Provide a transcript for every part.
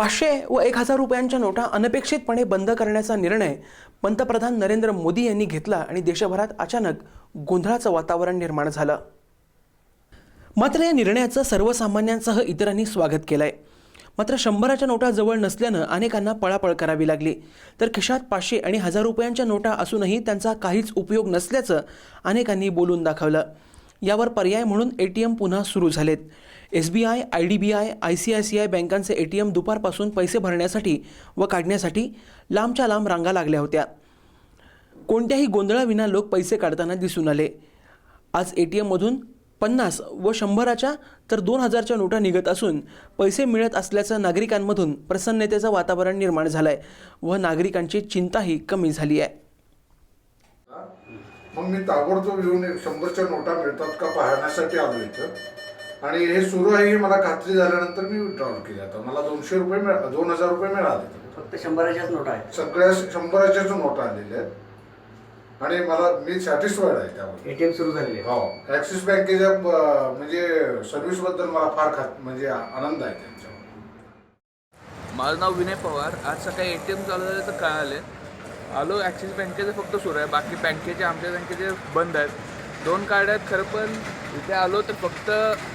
पाचशे व एक हजार रुपयांच्या नोटा अनपेक्षितपणे बंद करण्याचा निर्णय पंतप्रधान नरेंद्र मोदी यांनी घेतला आणि देशभरात अचानक गोंधळाचं वातावरण निर्माण झालं. मात्र या निर्णयाचं सर्वसामान्यांसह इतरांनी स्वागत केलंय. मात्र शंभराच्या नोटा जवळ नसल्यानं अनेकांना पळापळ करावी लागली. तर खिशात पाचशे आणि हजार रुपयांच्या नोटा असूनही त्यांचा काहीच उपयोग नसल्याचं अनेकांनी बोलून दाखवलं. यावर पर्याय म्हणून ए टी एम पुन्हा सुरू झालेत. S B I I D B I I C I C I बँकांचे ए टी एम दुपारपासून पैसे भरण्यासाठी व काढण्यासाठी लांबच्या लांब रांगा लागल्या होत्या. कोणत्याही गोंधळाविना लोक पैसे काढताना दिसून आले. आज ए टी एममधून पन्नास व शंभराच्या तर दोन हजारच्या नोटा निघत असून पैसे मिळत असल्याचं नागरिकांमधून प्रसन्नतेचं वातावरण निर्माण झालं आहे व नागरिकांची चिंताही कमी झाली आहे. मग मी ताबडतोब येऊन एक शंभरच्या नोटा मिळतात का पाहण्यासाठी आलो इथं. आणि हे सुरू आहे हे मला खात्री झाल्यानंतर मी विड्रॉल केली. आता मला दोनशे रुपये मिळा दोन हजार रुपये मिळाले. फक्त शंभराच्याच नोटा आहेत. सगळ्या शंभराच्याच नोटा आलेल्या आहेत. आणि मला मी सॅटिस्फाईड आहे त्यामध्ये एटीएम सुरू झालेले हो. ॲक्सिस बँकेच्या म्हणजे सर्व्हिसबद्दल मला फार खात म्हणजे आनंद आहे त्यांच्यावर. माझं नाव विनय पवार. आज सकाळी ए टी एम चालू झालं तर कळाले आलो ॲक्सिस बँकेचं फक्त सुरू आहे. बाकी बँकेचे आमच्या बँकेचे बंद आहेत. दोन कार्ड आहेत खरं पण इथे आलो तर फक्त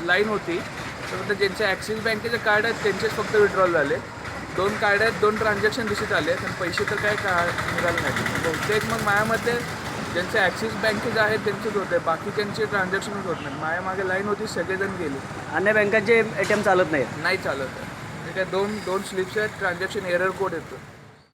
लाईन होती. तर फक्त ज्यांचे ॲक्सिस बँकेचे कार्ड आहेत त्यांचेच फक्त विड्रॉल झाले. दोन कार्ड आहेत दोन ट्रान्झॅक्शन दिसत आले पण पैसे तर काय का निघाले नाही बहुतेक मग माझ्यामध्ये ज्यांचे ॲक्सिस बँकेचे आहेत त्यांचेच होते. बाकीच्यांचे ट्रान्झॅक्शनच होत नाही माझ्या मागे लाईन होती सगळेजण गेले. अन्य बँकांचे एटीएम चालत नाहीत. नाही चालत. आहे म्हणजे काय दोन दोन स्लिप्स आहेत ट्रान्झॅक्शन एरर कोड येतो.